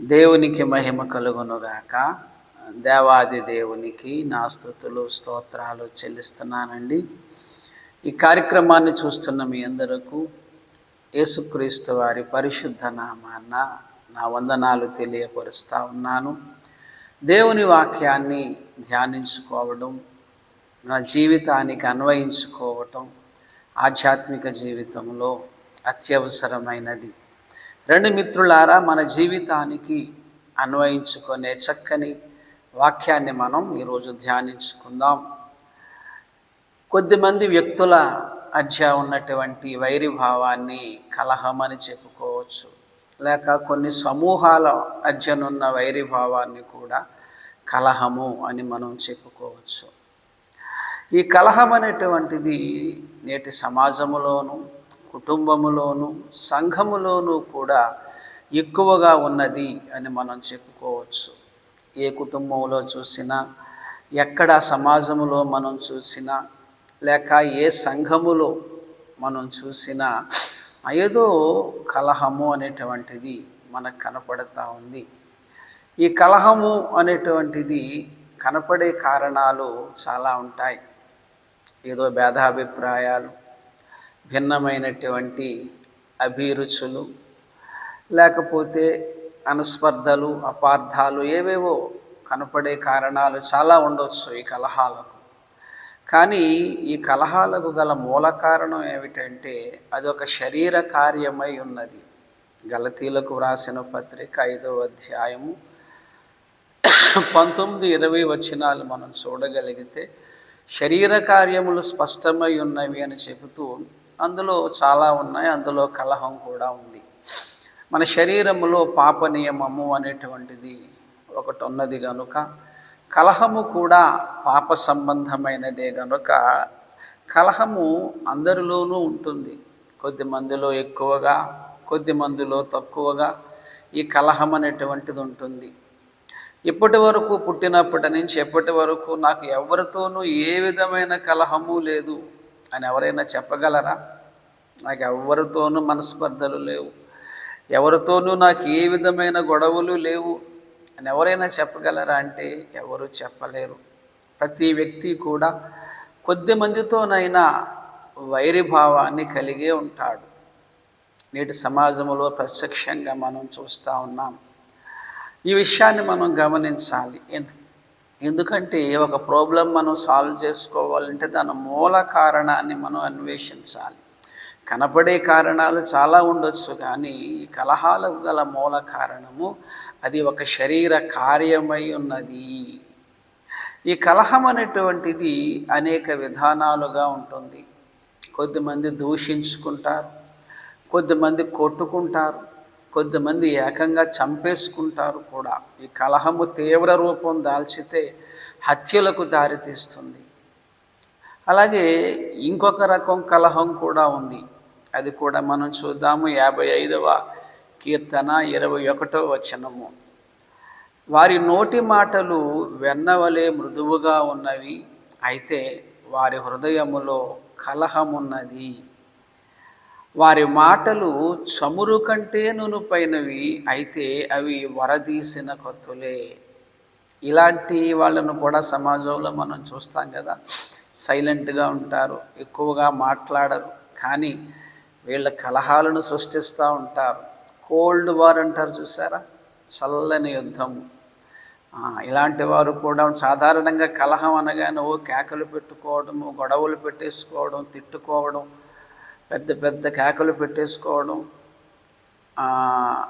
దేవునికి మహిమ కలుగునుగాక. దేవాది దేవునికి నా స్థుతులు స్తోత్రాలు చెల్లిస్తున్నానండి. ఈ కార్యక్రమాన్ని చూస్తున్న మీ అందరకు యేసుక్రీస్తు వారి పరిశుద్ధ నామాన్న నా వందనాలు తెలియపరుస్తూ ఉన్నాను. దేవుని వాక్యాన్ని ధ్యానించుకోవడం నా జీవితానికి అన్వయించుకోవటం ఆధ్యాత్మిక జీవితంలో అత్యవసరమైనది. రెండు మిత్రులారా మన జీవితానికి అన్వయించుకునే చక్కని వాక్యాన్ని మనం ఈరోజు ధ్యానించుకుందాం. కొద్దిమంది వ్యక్తుల మధ్య ఉన్నటువంటి వైరి భావాన్ని కలహం అని చెప్పుకోవచ్చు. లేక కొన్ని సమూహాల మధ్యనున్న వైరి భావాన్ని కూడా కలహము అని మనం చెప్పుకోవచ్చు. ఈ కలహం అనేటువంటిది నేటి సమాజంలోనూ కుటుంబములోను సంఘములోనూ కూడా ఎక్కువగా ఉన్నది అని మనం చెప్పుకోవచ్చు. ఏ కుటుంబంలో చూసినా ఎక్కడ సమాజములో మనం చూసినా లేక ఏ సంఘములో మనం చూసినా ఏదో కలహము అనేటువంటిది మనకు కనపడతా ఉంది. ఈ కలహము అనేటువంటిది కనపడే కారణాలు చాలా ఉంటాయి. ఏదో భేదాభిప్రాయాలు భిన్నమైనటువంటి అభిరుచులు లేకపోతే అనస్పర్ధలు అపార్థాలు ఏవేవో కనపడే కారణాలు చాలా ఉండొచ్చు ఈ కలహాలకు. కానీ ఈ కలహాలకు గల మూల కారణం ఏమిటంటే అది ఒక శరీర కార్యమై ఉన్నది. గలతీలకు వ్రాసిన పత్రిక ఐదవ అధ్యాయము పంతొమ్మిది ఇరవై వచనాలు మనం చూడగలిగితే శరీర కార్యములు స్పష్టమై ఉన్నవి అని చెబుతూ అందులో చాలా ఉన్నాయి అందులో కలహం కూడా ఉంది. మన శరీరములో పాప నియమము అనేటువంటిది ఒకటి ఉన్నది కనుక కలహము కూడా పాప సంబంధమైనదే కనుక కలహము అందరిలోనూ ఉంటుంది. కొద్ది మందిలో ఎక్కువగా కొద్ది మందిలో తక్కువగా ఈ కలహం అనేటువంటిది ఉంటుంది. ఇప్పటి వరకు పుట్టినప్పటి నుంచి ఎప్పటి వరకు నాకు ఎవరితోనూ ఏ విధమైన కలహము లేదు అని ఎవరైనా చెప్పగలరా? నాకు ఎవరితోనూ మనస్పర్ధలు లేవు. ఎవరితోనూ నాకు ఏ విధమైన గొడవలు లేవు. అని ఎవరైనా చెప్పగలరా అంటే ఎవరు చెప్పలేరు. ప్రతి వ్యక్తి కూడా కొద్ది మందితోనైనా వైరిభావాన్ని కలిగే ఉంటాడు. నేటి సమాజంలో ప్రత్యక్షంగా మనం చూస్తూ ఉన్నాం. ఈ విషయాన్ని మనం గమనించాలి. ఎందు- ఎందుకంటే ఒక ప్రాబ్లం మనం సాల్వ్ చేసుకోవాలంటే దాని మూల కారణాన్ని మనం అన్వేషించాలి. కనపడే కారణాలు చాలా ఉండొచ్చు కానీ ఈ కలహాలకు గల మూల కారణము అది ఒక శరీర కార్యమై ఉన్నది. ఈ కలహం అనేటువంటిది అనేక విధానాలుగా ఉంటుంది. కొద్దిమంది దూషించుకుంటారు కొద్దిమంది కొట్టుకుంటారు కొద్దిమంది ఏకంగా చంపేసుకుంటారు కూడా. ఈ కలహము తీవ్ర రూపం దాల్చితే హత్యలకు దారితీస్తుంది. అలాగే ఇంకొక రకం కలహం కూడా ఉంది. అది కూడా మనం చూద్దాము. యాభై ఐదవ కీర్తన ఇరవై ఒకటో వచనము. వారి నోటి మాటలు వెన్నవలే మృదువుగా ఉన్నవి అయితే వారి హృదయములో కలహమున్నది. వారి మాటలు చమురు కంటే నునుపైనవి అయితే అవి వరదీసిన కొత్తులే. ఇలాంటి వాళ్ళను కూడా సమాజంలో మనం చూస్తాం కదా. సైలెంట్గా ఉంటారు ఎక్కువగా మాట్లాడరు. కానీ వీళ్ళ కలహాలను సృష్టిస్తూ ఉంటారు. కోల్డ్ వార్ అంటారు చూసారా? చల్లని యుద్ధము ఇలాంటి వారు కూడా సాధారణంగా కలహం అనగానే ఓ కేకలు పెట్టుకోవడము గొడవలు పెట్టేసుకోవడం తిట్టుకోవడం పెద్ద పెద్ద కేకలు పెట్టేసుకోవడం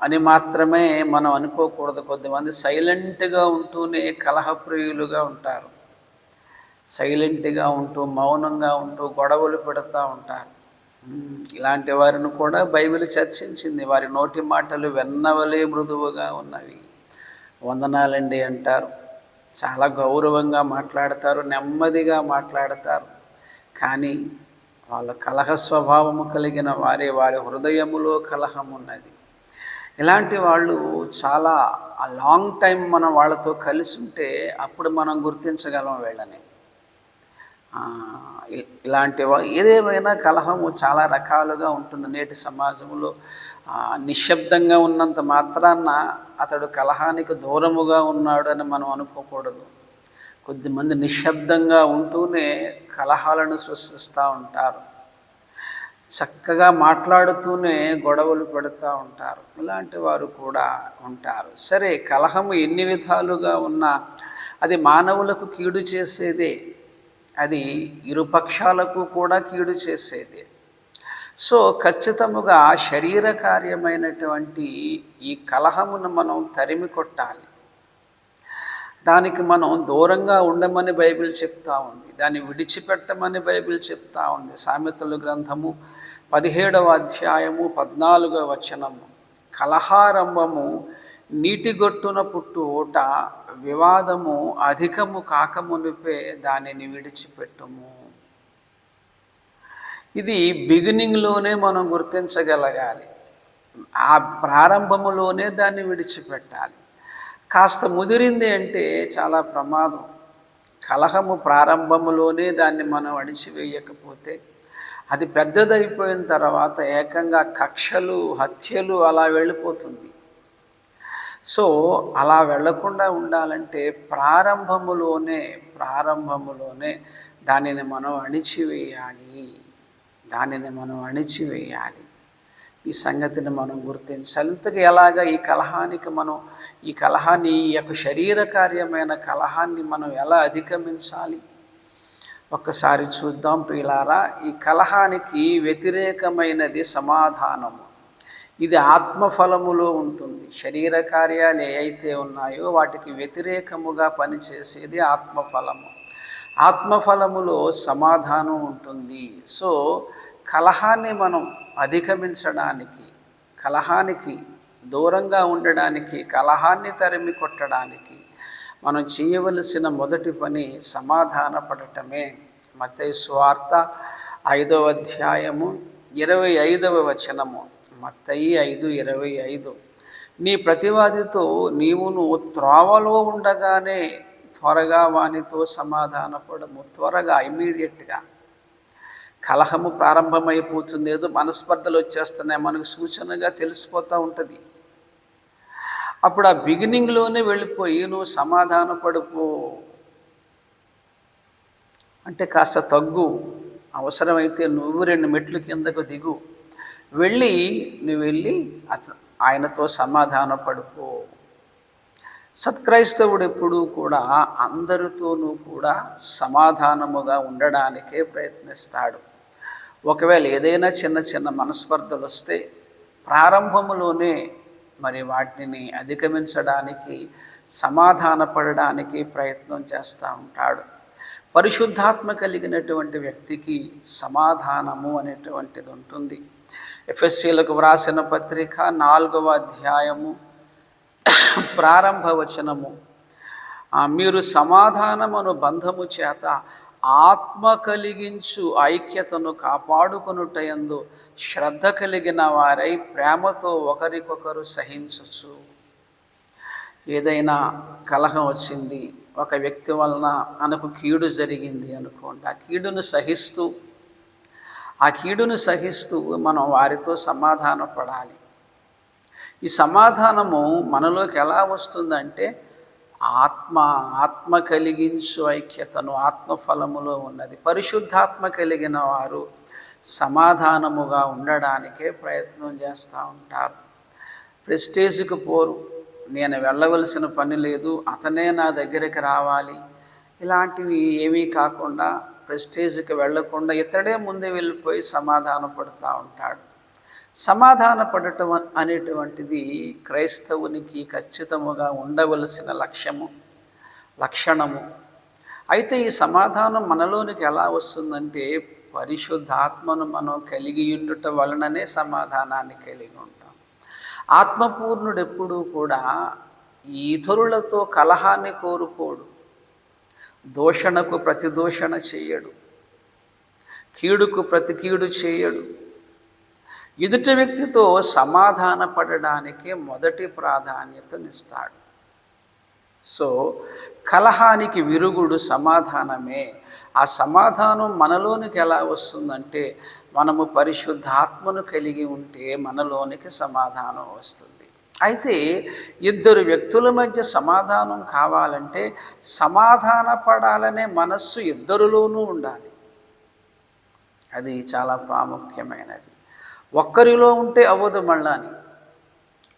అని మాత్రమే మనం అనుకోకూడదు. కొద్దిమంది సైలెంట్గా ఉంటూనే కలహప్రియులుగా ఉంటారు. సైలెంట్గా ఉంటూ మౌనంగా ఉంటూ గొడవలు పెడతా ఉంటారు. ఇలాంటి వారిని కూడా బైబిల్ చర్చించింది. వారి నోటి మాటలు వెన్నవలే మృదువుగా ఉన్నవి. వందనాలండి అంటారు. చాలా గౌరవంగా మాట్లాడతారు నెమ్మదిగా మాట్లాడతారు. కానీ వాళ్ళ కలహ స్వభావము కలిగిన వారే వారి హృదయములో కలహం ఉన్నది. ఇలాంటి వాళ్ళు చాలా ఆ లాంగ్ టైం మనం వాళ్ళతో కలిసి ఉంటే అప్పుడు మనం గుర్తించగలం వీళ్ళని. ఇలాంటి ఏదేమైనా కలహము చాలా రకాలుగా ఉంటుంది. నేటి సమాజంలో నిశ్శబ్దంగా ఉన్నంత మాత్రాన అతడు కలహానికి దూరముగా ఉన్నాడు అని మనం అనుకోకూడదు. కొద్దిమంది నిశ్శబ్దంగా ఉంటూనే కలహాలను సృష్టిస్తూ ఉంటారు. చక్కగా మాట్లాడుతూనే గొడవలు పెడుతూ ఉంటారు. ఇలాంటి వారు కూడా ఉంటారు. సరే కలహము ఎన్ని విధాలుగా ఉన్నా అది మానవులకు కీడు చేసేదే. అది ఇరుపక్షాలకు కూడా కీడు చేసేదే. సో ఖచ్చితముగా శరీర కార్యమైనటువంటి ఈ కలహమును మనం తరిమి కొట్టాలి. దానికి మనం దూరంగా ఉండమని బైబిల్ చెప్తా ఉంది. దాన్ని విడిచిపెట్టమని బైబిల్ చెప్తా ఉంది. సామెతలు గ్రంథము పదిహేడవ అధ్యాయము పద్నాలుగవ వచనము. కలహారంభము నీటిగొట్టున పుట్టు ఓట వివాదము అధికము కాకమునిపే దానిని విడిచిపెట్టుము. ఇది బిగినింగ్లోనే మనం గుర్తించగలగాలి. ఆ ప్రారంభములోనే దాన్ని విడిచిపెట్టాలి. కాస్త ముదిరింది అంటే చాలా ప్రమాదం. కలహము ప్రారంభములోనే దాన్ని మనం అడిచివేయకపోతే అది పెద్దదైపోయిన తర్వాత ఏకంగా కక్షలు హత్యలు అలా వెళ్ళిపోతుంది. సో అలా వెళ్ళకుండా ఉండాలంటే ప్రారంభములోనే ప్రారంభములోనే దానిని మనం అణిచివేయాలి. దానిని మనం అణిచివేయాలి. ఈ సంగతిని మనం గుర్తించాలి. ఇంతకు ఎలాగా ఈ కలహానికి మనం ఈ కలహాన్ని ఈ యొక్క శరీర కార్యమైన కలహాన్ని మనం ఎలా అధిగమించాలి? ఒక్కసారి చూద్దాం ప్రియులారా. ఈ కలహానికి వ్యతిరేకమైనది సమాధానము. ఇది ఆత్మఫలములో ఉంటుంది. శరీర కార్యాలు ఏ అయితే ఉన్నాయో వాటికి వ్యతిరేకముగా పనిచేసేది ఆత్మఫలము. ఆత్మఫలములో సమాధానం ఉంటుంది. సో కలహాన్ని మనం అధిగమించడానికి కలహానికి దూరంగా ఉండడానికి కలహాన్ని తరిమి కొట్టడానికి మనం చేయవలసిన మొదటి పని సమాధానపడటమే. మతై స్వార్త ఐదవ అధ్యాయము ఇరవై ఐదవ వచనము. మత్తయి ఐదు ఇరవై ఐదు. నీ ప్రతివాదితో నీవును త్రోవలో ఉండగానే త్వరగా వానితో సమాధానపడము. త్వరగా ఇమీడియట్గా కలహము ప్రారంభమైపోతుంది ఏదో మనస్పర్ధలు వచ్చేస్తున్నాయి. మనకు సూచనగా తెలిసిపోతూ ఉంటుంది. అప్పుడు ఆ బిగినింగ్లోనే వెళ్ళిపోయి నువ్వు సమాధాన పడిపో అంటే కాస్త తగ్గు. అవసరమైతే నువ్వు రెండు మెట్లు కిందకు దిగు. వెళ్ళి నువ్వు వెళ్ళి అత ఆయనతో సమాధాన పడుకో సత్క్రైస్తవుడు ఎప్పుడూ కూడా అందరితోనూ కూడా సమాధానముగా ఉండడానికే ప్రయత్నిస్తాడు. ఒకవేళ ఏదైనా చిన్న చిన్న మనస్పర్ధలు వస్తే ప్రారంభములోనే మరి వాటిని అధిగమించడానికి సమాధానపడడానికి ప్రయత్నం చేస్తూ ఉంటాడు. పరిశుద్ధాత్మ కలిగినటువంటి వ్యక్తికి సమాధానము అనేటువంటిది ఉంటుంది. ఎఫ్ఎస్సీలకు వ్రాసిన పత్రిక నాలుగవ అధ్యాయము ప్రారంభ వచనము. మీరు సమాధానమును బంధము చేత ఆత్మ కలిగించు ఐక్యతను కాపాడుకొనుటయందు శ్రద్ధ కలిగిన వారై ప్రేమతో ఒకరికొకరు సహించచ్చు ఏదైనా కలహం వచ్చింది ఒక వ్యక్తి వలన మనకు కీడు జరిగింది అనుకోండి ఆ కీడును సహిస్తూ ఆ కీడును సహిస్తూ మనం వారితో సమాధాన పడాలి ఈ సమాధానము మనలోకి ఎలా వస్తుందంటే ఆత్మ ఆత్మ కలిగించు ఐక్యతను ఆత్మఫలములో ఉన్నది. పరిశుద్ధాత్మ కలిగిన వారు సమాధానముగా ఉండడానికే ప్రయత్నం చేస్తూ ఉంటారు. ప్రెస్టేజ్కి పోరు. నేను వెళ్ళవలసిన పని లేదు. అతనే నా దగ్గరికి రావాలి. ఇలాంటివి ఏమీ కాకుండా ప్రెస్టేజ్కి వెళ్ళకుండా ఇతడే ముందే వెళ్ళిపోయి సమాధాన పడుతూ ఉంటాడు. సమాధాన పడటం అనేటువంటిది క్రైస్తవునికి ఖచ్చితముగా ఉండవలసిన లక్ష్యము లక్షణము. అయితే ఈ సమాధానం మనలోనికి ఎలా వస్తుందంటే పరిశుద్ధాత్మను మనం కలిగి ఉండుట వలననే సమాధానాన్ని కలిగి ఉంటాం. ఆత్మపూర్ణుడు ఎప్పుడూ కూడా ఇతరులతో కలహాన్ని కోరుకోడు. దోషణకు ప్రతిదోషణ చేయడు. కీడుకు ప్రతి కీడు చేయడు. ఎదుటి వ్యక్తితో సమాధానపడడానికే మొదటి ప్రాధాన్యతనిస్తాడు సో కలహానికి విరుగుడు సమాధానమే. ఆ సమాధానం మనలోనికి ఎలా వస్తుందంటే మనము పరిశుద్ధాత్మను కలిగి ఉంటే మనలోనికి సమాధానం వస్తుంది. అయితే ఇద్దరు వ్యక్తుల మధ్య సమాధానం కావాలంటే సమాధాన పడాలనే మనస్సు ఇద్దరిలోనూ ఉండాలి. అది చాలా ప్రాముఖ్యమైనది. ఒక్కరిలో ఉంటే అవ్వదు మళ్ళాని.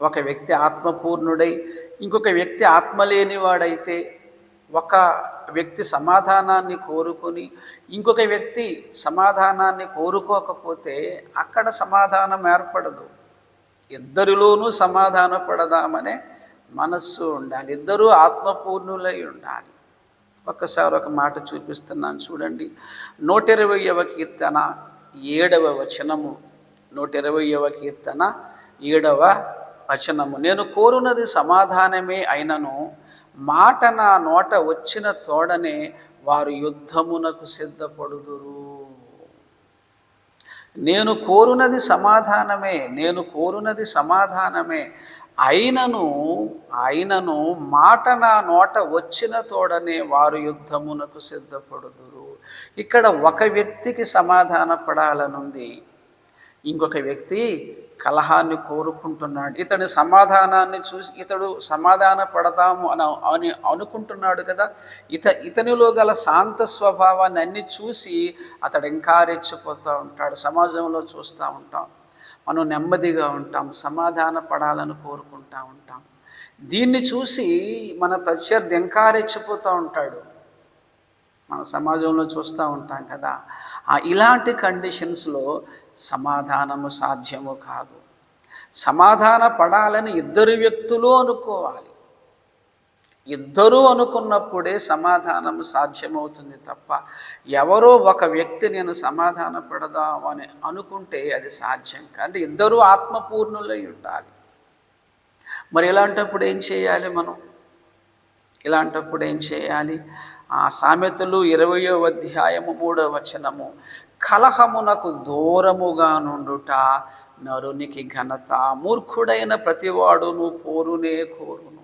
ఒక వ్యక్తి ఆత్మపూర్ణుడై ఇంకొక వ్యక్తి ఆత్మ లేనివాడైతే ఒక వ్యక్తి సమాధానాన్ని కోరుకొని ఇంకొక వ్యక్తి సమాధానాన్ని కోరుకోకపోతే అక్కడ సమాధానం ఏర్పడదు. ఇద్దరిలోనూ సమాధాన పడదామనే మనస్సు ఉండాలి. ఇద్దరూ ఆత్మపూర్ణులై ఉండాలి. ఒక్కసారి ఒక మాట చూపిస్తున్నాను చూడండి. నూట ఇరవయవ కీర్తన ఏడవ వచనము. నూట ఇరవయవ కీర్తన ఏడవ వచనము. నేను కోరునది సమాధానమే అయినను మాట నా నోట వచ్చిన తోడనే వారు యుద్ధమునకు సిద్ధపడుదురు. నేను కోరునది సమాధానమే నేను కోరునది సమాధానమే. అయినను అయినను మాట నా నోట వచ్చిన తోడనే వారు యుద్ధమునకు సిద్ధపడుదురు. ఇక్కడ ఒక వ్యక్తికి సమాధాన పడాలనుంది ఇంకొక వ్యక్తి కలహాన్ని కోరుకుంటున్నాడు. ఇతని సమాధానాన్ని చూసి ఇతడు సమాధాన పడతాము అని అని అనుకుంటున్నాడు కదా. ఇత ఇతనిలో గల శాంత స్వభావాన్ని అన్ని చూసి అతడు ఇంకా రెచ్చిపోతూ ఉంటాడు. సమాజంలో చూస్తూ ఉంటాం. మనం నెమ్మదిగా ఉంటాం. సమాధాన పడాలని కోరుకుంటూ ఉంటాం. దీన్ని చూసి మన ప్రత్యర్థి ఇంకా రెచ్చిపోతూ ఉంటాడు. మన సమాజంలో చూస్తూ ఉంటాం కదా. ఆ ఇలాంటి కండిషన్స్లో సమాధానము సాధ్యము కాదు. సమాధాన పడాలని ఇద్దరు వ్యక్తులు అనుకోవాలి. ఇద్దరూ అనుకున్నప్పుడే సమాధానము సాధ్యమవుతుంది తప్ప ఎవరో ఒక వ్యక్తి నేను సమాధాన పడదామని అనుకుంటే అది సాధ్యం అంటే ఇద్దరూ ఆత్మపూర్ణులై ఉండాలి. మరి ఇలాంటప్పుడు ఏం చేయాలి మనం? ఇలాంటప్పుడు ఏం చేయాలి? ఆ సామెతలు ఇరవయో అధ్యాయము మూడవ వచనము కలహమునకు దూరముగా నుండుట నరునికి ఘనత. మూర్ఖుడైన ప్రతివాడును కోరునే కోరును.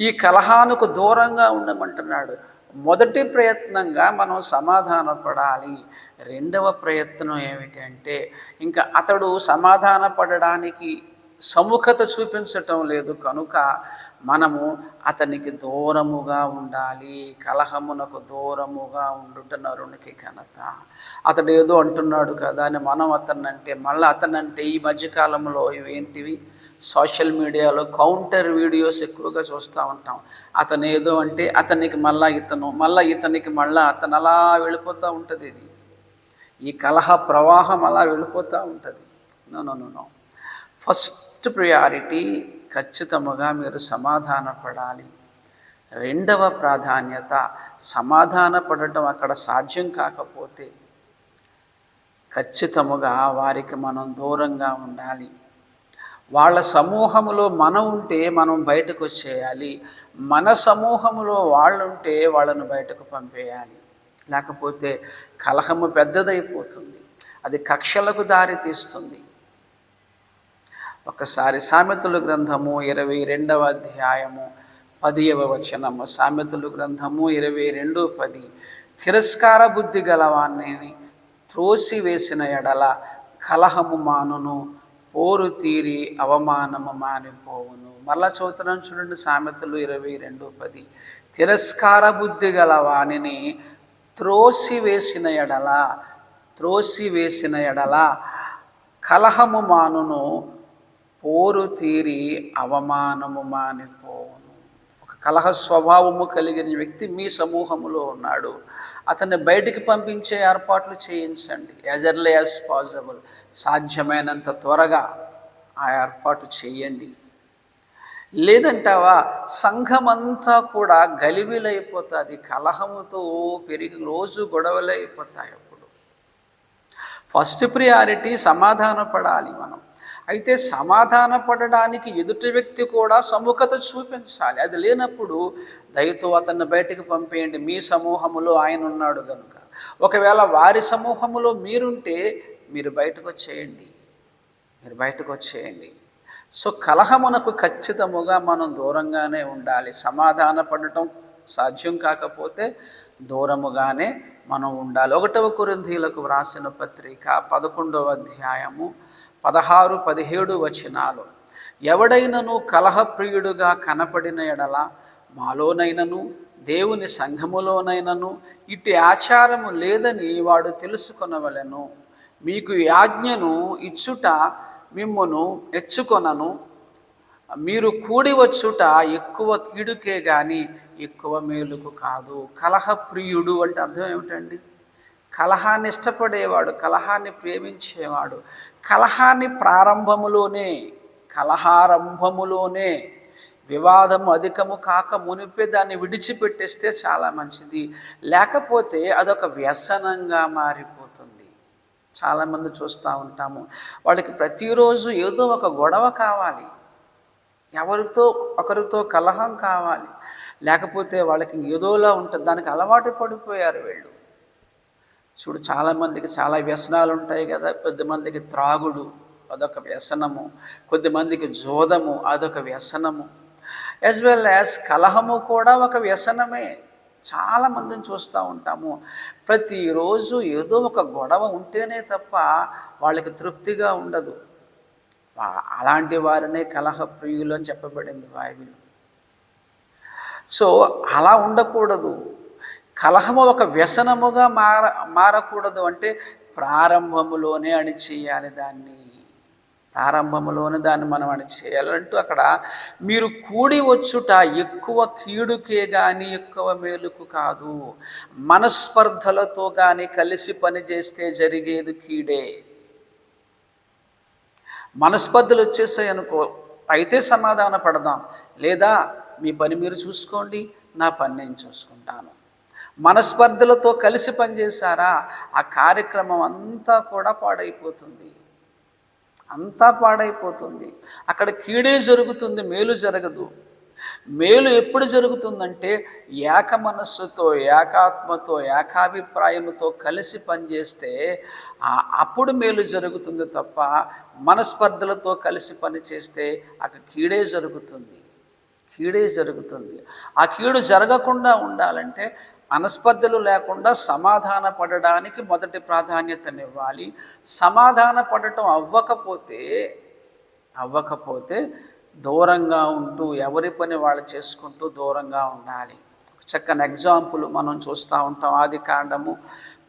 ఈ కలహానికి దూరంగా ఉండమంటున్నాడు. మొదటి ప్రయత్నంగా మనం సమాధానపడాలి. రెండవ ప్రయత్నం ఏమిటంటే ఇంకా అతడు సమాధాన పడడానికి సముఖత చూపించటం లేదు. కనుక మనము అతనికి దూరముగా ఉండాలి. కలహమునకు దూరముగా ఉండుట నరునికి ఘనత. అతడు ఏదో అంటున్నాడు కదా అని మనం అతనంటే మళ్ళీ అతనంటే ఈ మధ్యకాలంలో ఇవేంటివి? సోషల్ మీడియాలో కౌంటర్ వీడియోస్ ఎక్కువగా చూస్తూ ఉంటాం. అతను ఏదో అంటే అతనికి మళ్ళా ఇతను మళ్ళా ఇతనికి మళ్ళా అతను అలా వెళ్ళిపోతూ ఉంటుంది ఇది. ఈ కలహ ప్రవాహం అలా వెళ్ళిపోతూ ఉంటుంది. No no no first first priority ఖచ్చితముగా మీరు సమాధానపడాలి. రెండవ ప్రాధాన్యత సమాధానపడటం అక్కడ సాధ్యం కాకపోతే ఖచ్చితముగా వారికి మనం దూరంగా ఉండాలి. వాళ్ళ సమూహములో మనం ఉంటే మనం బయటకు వచ్చేయాలి. మన సమూహములో వాళ్ళు ఉంటే వాళ్ళను బయటకు పంపేయాలి. లేకపోతే కలహము పెద్దదైపోతుంది. అది కక్షలకు దారి తీస్తుంది ఒకసారి సామెతలు గ్రంథము ఇరవై రెండవ అధ్యాయము పదియవ వచనము. సామెతలు గ్రంథము ఇరవై రెండు పది. తిరస్కార బుద్ధి గలవాణ్ణి త్రోసివేసిన ఎడల కలహము మానును పోరు తీరి అవమానము మానిపోవును. మళ్ళా చదువుతున్నాను చూడండి సామెతలు ఇరవై రెండు పది. తిరస్కార బుద్ధి గల త్రోసివేసిన ఎడల త్రోసివేసిన ఎడల కలహము మానును పోరు తీరి అవమానము మానిపోవును. ఒక కలహ స్వభావము కలిగిన వ్యక్తి మీ సమూహములో ఉన్నాడు. అతన్ని బయటికి పంపించే ఏర్పాట్లు చేయించండి. యాజ్ ఎర్లీ యాజ్ పాసిబుల్ సాధ్యమైనంత త్వరగా ఆ ఏర్పాటు చేయండి. లేదంటావా? సంఘమంతా కూడా గలిబిలైపోతుంది. కలహముతో పెరిగి రోజు గొడవలైపోతాయి అప్పుడు. ఫస్ట్ ప్రియారిటీ సమాధాన పడాలి మనం. అయితే సమాధాన పడడానికి ఎదుటి వ్యక్తి కూడా సముఖత చూపించాలి. అది లేనప్పుడు దయతో అతన్ని బయటకు పంపేయండి. మీ సమూహములో ఆయన ఉన్నాడు కనుక ఒకవేళ వారి సమూహములో మీరుంటే మీరు బయటకు వచ్చేయండి మీరు బయటకు వచ్చేయండి సో కలహమునకు ఖచ్చితముగా మనం దూరంగానే ఉండాలి. సమాధాన పడటం సాధ్యం కాకపోతే దూరముగానే మనం ఉండాలి. ఒకటవ కురింధీలకు వ్రాసిన పత్రిక పదకొండవ అధ్యాయము పదహారు పదిహేడు వచనాలు. ఎవడైనను కలహప్రియుడుగా కనపడిన ఎడల మాలోనైనను దేవుని సంఘములోనైనను ఇట్టి ఆచారము లేదని వాడు తెలుసుకొనవలెను. మీకు యాజ్ఞను ఇచ్చుట మిమ్మను ఎచ్చుకొనను మీరు కూడి వచ్చుట ఎక్కువ కీడుకే గాని ఎక్కువ మేలుకు కాదు. కలహప్రియుడు అంటే అర్థం ఏమిటండి? కలహాన్ని ఇష్టపడేవాడు కలహాన్ని ప్రేమించేవాడు. కలహాన్ని ప్రారంభములోనే కలహారంభములోనే వివాదం అధికము కాక మునిపే దాన్ని విడిచిపెట్టేస్తే చాలా మంచిది. లేకపోతే అదొక వ్యసనంగా మారిపోతుంది. చాలామంది చూస్తూ ఉంటాము. వాళ్ళకి ప్రతిరోజు ఏదో ఒక గొడవ కావాలి. ఎవరితో ఒకరితో కలహం కావాలి. లేకపోతే వాళ్ళకి ఏదోలా ఉంటుంది. దానికి అలవాటు పడిపోయారు వీళ్ళు. చూడు చాలామందికి చాలా వ్యసనాలు ఉంటాయి కదా కొద్దిమందికి త్రాగుడు అదొక వ్యసనము కొద్దిమందికి జోదము అదొక వ్యసనము. యాజ్ వెల్ యాజ్ కలహము కూడా ఒక వ్యసనమే. చాలా మందిని చూస్తూ ఉంటాము. ప్రతిరోజు ఏదో ఒక గొడవ ఉంటేనే తప్ప వాళ్ళకి తృప్తిగా ఉండదు. అలాంటి వారినే కలహ ప్రియులు అని చెప్పబడింది వాయువులు సో అలా ఉండకూడదు. కలహము ఒక వ్యసనముగా మార మారకూడదు అంటే ప్రారంభములోనే అణిచేయాలి దాన్ని. ప్రారంభములోనే దాన్ని మనం అని చేయాలంటూ అక్కడ మీరు కూడి వచ్చుట ఎక్కువ కీడుకే కానీ ఎక్కువ మేలుకు కాదు. మనస్పర్ధలతో కానీ కలిసి పని చేస్తే జరిగేది కీడే. మనస్పర్ధలు వచ్చేసాయి అనుకో అయితే సమాధాన పడదాం. లేదా మీ పని మీరు చూసుకోండి నా పని నేను చూసుకుంటాను. మనస్పర్ధలతో కలిసి పనిచేశారా? ఆ కార్యక్రమం అంతా కూడా పాడైపోతుంది. అంతా పాడైపోతుంది. అక్కడ కీడే జరుగుతుంది మేలు జరగదు. మేలు ఎప్పుడు జరుగుతుందంటే ఏక మనస్సుతో ఏకాత్మతో ఏకాభిప్రాయముతో కలిసి పనిచేస్తే అప్పుడు మేలు జరుగుతుంది తప్ప మనస్పర్ధలతో కలిసి పనిచేస్తే అక్కడ కీడే జరుగుతుంది. కీడే జరుగుతుంది. ఆ కీడు జరగకుండా ఉండాలంటే మనస్పర్ధలు లేకుండా సమాధాన పడడానికి మొదటి ప్రాధాన్యతనివ్వాలి. సమాధాన పడటం అవ్వకపోతే అవ్వకపోతే దూరంగా ఉంటూ ఎవరి పని వాళ్ళు చేసుకుంటూ దూరంగా ఉండాలి. చక్కని ఎగ్జాంపుల్ మనం చూస్తూ ఉంటాం. ఆది కాండము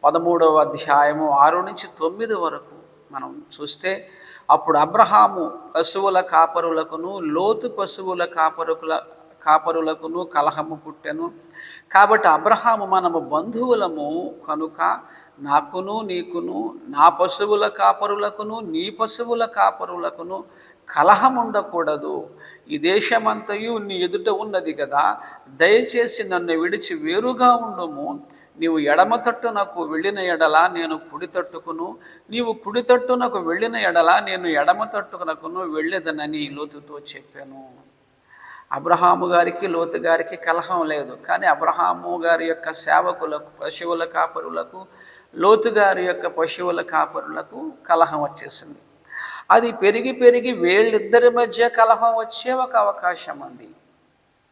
పదమూడవ అధ్యాయము ఆరు నుంచి తొమ్మిది వరకు మనం చూస్తే అప్పుడు అబ్రహాము పశువుల కాపరులకును లోతు పశువుల కాపరుకుల కాపరులకును కలహము పుట్టెను. కాబట్టి అబ్రహాము మనము బంధువులము కనుక నాకును నీకును నా పశువుల కాపరులకును నీ పశువుల కాపరులకును కలహం ఉండకూడదు. ఈ దేశమంతయు నీ ఎదుట ఉన్నది కదా. దయచేసి నన్ను విడిచి వేరుగా ఉండుము. నీవు ఎడమ తట్టునకు వెళ్ళిన ఎడల నేను కుడి తట్టుకును. నీవు కుడి తట్టునకు వెళ్ళిన ఎడల నేను ఎడమ తట్టుకునకును వెళ్ళేదనని లోతుతో చెప్పాను. అబ్రహాము గారికి లోతు గారికి కలహం లేదు. కానీ అబ్రహాము గారి యొక్క సేవకులకు పశువుల కాపరులకు లోతు గారి యొక్క పశువుల కాపరులకు కలహం వచ్చేసింది. అది పెరిగి పెరిగి వీళ్ళిద్దరి మధ్య కలహం వచ్చే ఒక అవకాశం ఉంది.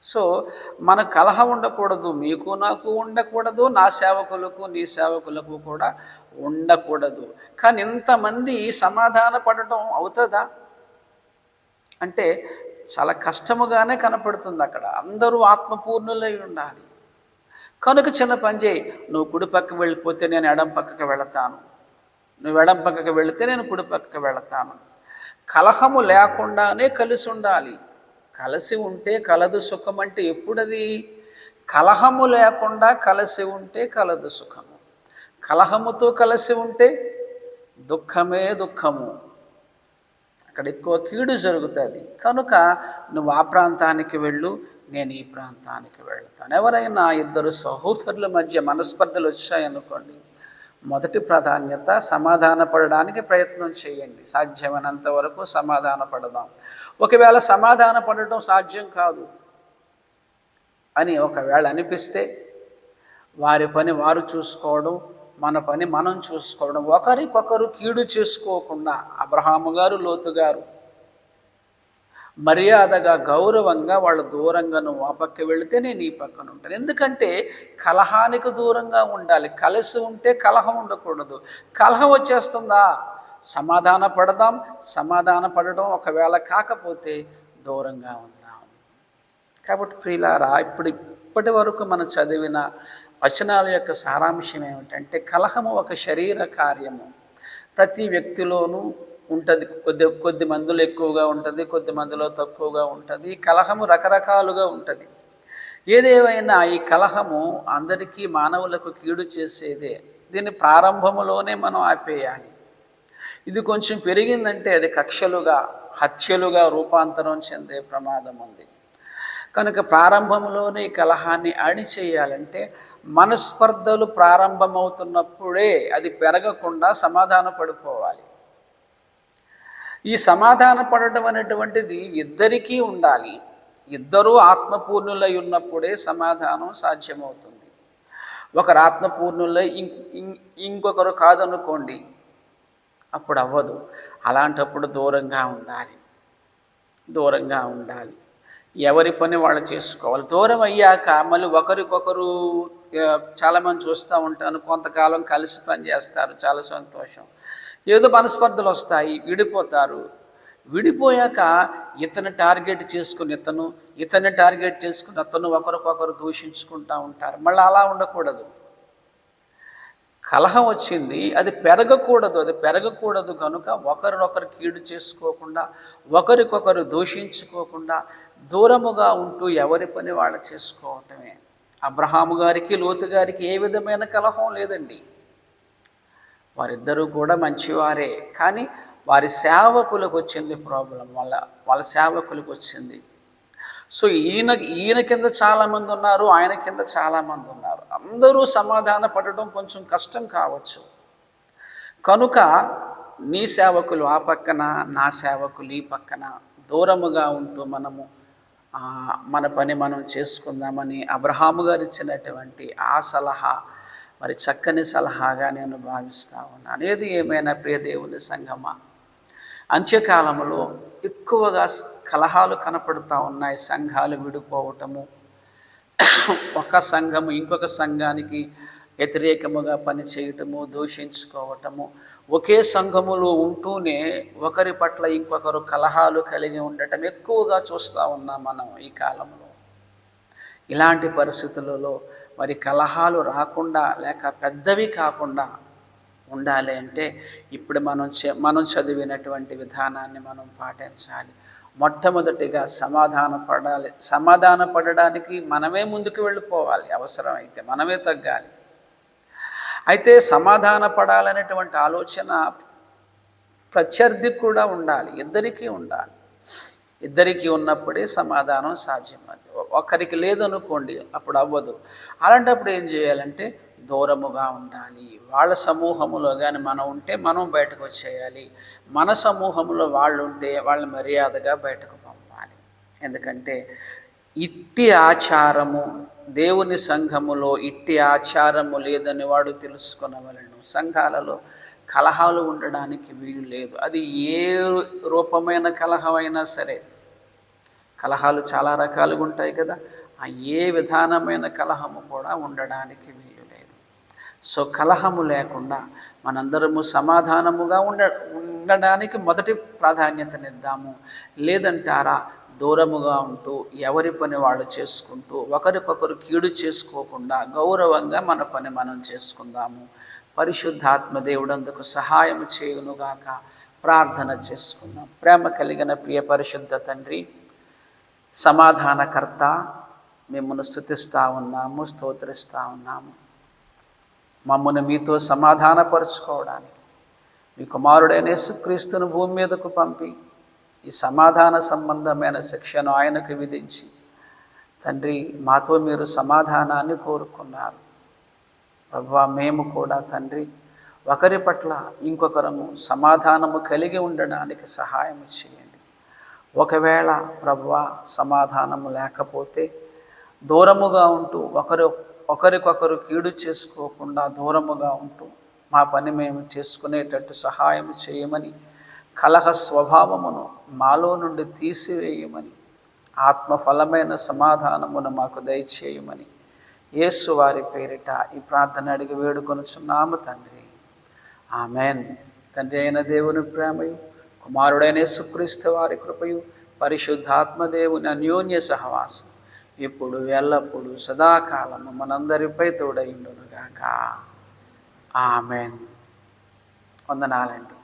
సో మన కలహం ఉండకూడదు మీకు నాకు ఉండకూడదు నా సేవకులకు నీ సేవకులకు కూడా ఉండకూడదు. కానీ ఇంతమంది సమాధాన పడటం అవుతుందా? అంటే చాలా కష్టముగానే కనపడుతుంది అక్కడ. అందరూ ఆత్మపూర్ణులై ఉండాలి. కనుక చిన్న పని చేయి. నువ్వు కుడి పక్కకు వెళ్ళిపోతే నేను ఎడం పక్కకు వెళతాను. నువ్వు ఎడం పక్కకు వెళితే నేను కుడి పక్కకి వెళతాను. కలహము లేకుండానే కలిసి ఉండాలి. కలిసి ఉంటే కలదు సుఖం అంటే ఎప్పుడది? కలహము లేకుండా కలిసి ఉంటే కలదు సుఖము. కలహముతో కలిసి ఉంటే దుఃఖమే దుఃఖము. అక్కడ ఎక్కువ కీడు జరుగుతుంది. కనుక నువ్వు ఆ ప్రాంతానికి వెళ్ళు నేను ఈ ప్రాంతానికి వెళ్తాను. ఎవరైనా ఇద్దరు సహోదరుల మధ్య మనస్పర్ధలు వచ్చాయనుకోండి మొదటి ప్రాధాన్యత సమాధాన పడడానికి ప్రయత్నం చేయండి. సాధ్యమైనంత వరకు సమాధాన పడదాం ఒకవేళ సమాధాన పడటం సాధ్యం కాదు అని ఒకవేళ అనిపిస్తే వారి పని వారు చూసుకోవడం మన పని మనం చూసుకోవడం. ఒకరికొకరు కీడు చేసుకోకుండా అబ్రహాము గారు లోతు గారు మర్యాదగా గౌరవంగా వాళ్ళు దూరంగా నువ్వు ఆ పక్క వెళితే నేను ఈ పక్కన ఉంటాను ఎందుకంటే కలహానికి దూరంగా ఉండాలి. కలిసి ఉంటే కలహం ఉండకూడదు. కలహం వచ్చేస్తుందా? సమాధాన పడదాం. సమాధాన పడడం ఒకవేళ కాకపోతే దూరంగా ఉందాం. కాబట్టి ప్రియులారా ఇప్పుడు ఇప్పటి వరకు మనం చదివిన వచనాల యొక్క సారాంశం ఏమిటంటే కలహము ఒక శరీర కార్యము. ప్రతి వ్యక్తిలోనూ ఉంటుంది. కొద్ది కొద్ది మందులు ఎక్కువగా ఉంటుంది కొద్ది మందిలో తక్కువగా ఉంటుంది. కలహము రకరకాలుగా ఉంటుంది. ఏదేమైనా ఈ కలహము అందరికీ మానవులకు కీడు చేసేదే. దీని ప్రారంభములోనే మనం ఆపేయాలి. ఇది కొంచెం పెరిగిందంటే అది కక్షలుగా హత్యలుగా రూపాంతరం చెందే ప్రమాదం ఉంది. కనుక ప్రారంభంలోనే ఈ కలహాన్ని అణిచేయాలంటే మనస్పర్ధలు ప్రారంభమవుతున్నప్పుడే అది పెరగకుండా సమాధాన పడిపోవాలి ఈ సమాధాన పడటం అనేటువంటిది ఇద్దరికీ ఉండాలి. ఇద్దరూ ఆత్మపూర్ణులై ఉన్నప్పుడే సమాధానం సాధ్యమవుతుంది. ఒకరు ఆత్మపూర్ణులై ఇంకొకరు కాదనుకోండి అప్పుడు అవ్వదు. అలాంటప్పుడు దూరంగా ఉండాలి. దూరంగా ఉండాలి. ఎవరి పని వాళ్ళు చేసుకోవాలి. దూరం అయ్యాక మళ్ళీ ఒకరికొకరు చాలామంది చూస్తూ ఉంటాను. కొంతకాలం కలిసి పని చేస్తారు. చాలా సంతోషం. ఏదో మనస్పర్ధలు వస్తాయి. విడిపోతారు. విడిపోయాక ఇతను టార్గెట్ చేసుకుని ఇతను ఇతన్ని టార్గెట్ చేసుకుని అతను ఒకరికొకరు దూషించుకుంటూ ఉంటారు. మళ్ళీ అలా ఉండకూడదు. కలహం వచ్చింది. అది పెరగకూడదు. అది పెరగకూడదు కనుక ఒకరినొకరు కీడు చేసుకోకుండా ఒకరికొకరు దూషించుకోకుండా దూరముగా ఉంటూ ఎవరి పని వాళ్ళు చేసుకోవటమే. అబ్రహాము గారికి లోతు గారికి ఏ విధమైన కలహం లేదండి. వారిద్దరూ కూడా మంచివారే. కానీ వారి సేవకులకు వచ్చింది ప్రాబ్లం వాళ్ళ వాళ్ళ సేవకులకు వచ్చింది. సో ఈయన ఈయన కింద చాలామంది ఉన్నారు ఆయన కింద చాలామంది ఉన్నారు. అందరూ సమాధాన పడటం కొంచెం కష్టం కావచ్చు. కనుక నీ సేవకులు ఆ పక్కన నా సేవకులు ఈ పక్కన దూరముగా ఉంటూ మనము మన పని మనం చేసుకుందామని అబ్రహాము గారు ఇచ్చినటువంటి ఆ సలహా మరి చక్కని సలహాగా నేను భావిస్తా ఉన్నాను ఏది ఏమైనా ప్రియదేవుని సంగమా అంత్యకాలంలో ఎక్కువగా కలహాలు కనపడుతూ ఉన్నాయి సంఘాలు విడిపోవటము. ఒక సంఘము ఇంకొక సంఘానికి వ్యతిరేకముగా పనిచేయటము దూషించుకోవటము. ఒకే సంఘములో ఉంటూనే ఒకరి పట్ల ఇంకొకరు కలహాలు కలిగి ఉండటం ఎక్కువగా చూస్తూ ఉన్నాం మనం ఈ కాలంలో. ఇలాంటి పరిస్థితులలో మరి కలహాలు రాకుండా లేక పెద్దవి కాకుండా ఉండాలి అంటే ఇప్పుడు మనం మనం చదివినటువంటి విధానాన్ని మనం పాటించాలి. మొట్టమొదటిగా సమాధాన పడాలి. సమాధాన పడడానికి మనమే ముందుకు వెళ్ళిపోవాలి. అవసరమైతే మనమే తగ్గాలి. అయితే సమాధాన పడాలనేటువంటి ఆలోచన ప్రత్యర్థికి కూడా ఉండాలి ఇద్దరికీ ఉండాలి. ఇద్దరికీ ఉన్నప్పుడే సమాధానం సాధ్యం ఒకరికి లేదనుకోండి అప్పుడు అవ్వదు. అలాంటప్పుడు ఏం చేయాలంటే దూరముగా ఉండాలి. వాళ్ళ సమూహములో కానీ మనం ఉంటే మనం బయటకు వచ్చేయాలి. మన సమూహంలో వాళ్ళు ఉంటే వాళ్ళని మర్యాదగా బయటకు పంపాలి. ఎందుకంటే ఇట్టి ఆచారము దేవుని సంఘములో ఇట్టి ఆచారము లేదని వాడు తెలుసుకునవలను. సంఘాలలో కలహాలు ఉండడానికి వీలు లేదు. అది ఏ రూపమైన కలహమైనా సరే కలహాలు చాలా రకాలుగా ఉంటాయి కదా ఆ ఏ విధానమైన కలహము కూడా ఉండడానికి వీలు లేదు. సో కలహము లేకుండా మనందరము సమాధానముగా ఉండ ఉండడానికి మొదటి ప్రాధాన్యతనిద్దాము. లేదంటారా దూరముగా ఉంటూ ఎవరి పని వాళ్ళు చేసుకుంటూ ఒకరికొకరు కీడు చేసుకోకుండా గౌరవంగా మన పని మనం చేసుకుందాము. పరిశుద్ధాత్మ దేవుడందుకు సహాయం చేయునుగాక ప్రార్థన చేసుకుందాం. ప్రేమ కలిగిన ప్రియ పరిశుద్ధ తండ్రి సమాధానకర్త మిమ్మల్ని స్థుతిస్తూ ఉన్నాము స్తోత్రిస్తూ ఉన్నాము. మమ్మల్ని మీతో సమాధానపరుచుకోవడానికి మీ కుమారుడైన యేసుక్రీస్తును భూమి మీదకు పంపి ఈ సమాధాన సంబంధమైన శిక్షను ఆయనకు విధించి తండ్రి మాతో మీరు సమాధానాన్ని కోరుకున్నారు. ప్రభా మేము కూడా తండ్రి ఒకరి పట్ల ఇంకొకరము సమాధానము కలిగి ఉండడానికి సహాయం చేయండి. ఒకవేళ ప్రభా సమాధానము లేకపోతే దూరముగా ఉంటూ ఒకరు ఒకరికొకరు కీడు చేసుకోకుండా దూరముగా ఉంటూ మా పని మేము చేసుకునేటట్టు సహాయం చేయమని కలహ స్వభావమును మాలో నుండి తీసివేయమని ఆత్మఫలమైన సమాధానమును మాకు దయచేయమని యేసు వారి పేరిట ఈ ప్రార్థన అడిగి వేడుకొనుచున్నాము తండ్రి. ఆమెన్. తండ్రి అయిన దేవుని ప్రేమయు కుమారుడైన సుక్రీస్తు వారి కృపయు పరిశుద్ధాత్మదేవుని అన్యోన్య సహవాసం ఇప్పుడు ఎల్లప్పుడు సదాకాలము మనందరిపై తోడైండునుగాక ఆమెన్. వందనాలండి.